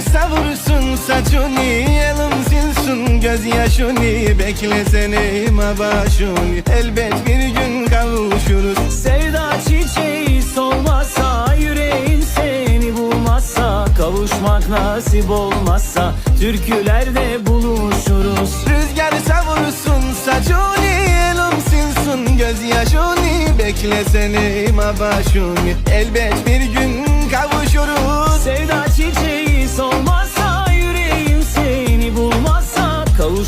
savursun saçını Elim silsin gözyaşını Beklesene ma başını Elbet bir gün kavuşuruz. Sevda çiçeği solmazsa Yüreğim seni bulmazsa Kavuşmak nasip olmazsa Türkülerde buluşuruz. Rüzgar savursun saçını Elim silsin gözyaşını Beklesene ma başını Elbet bir gün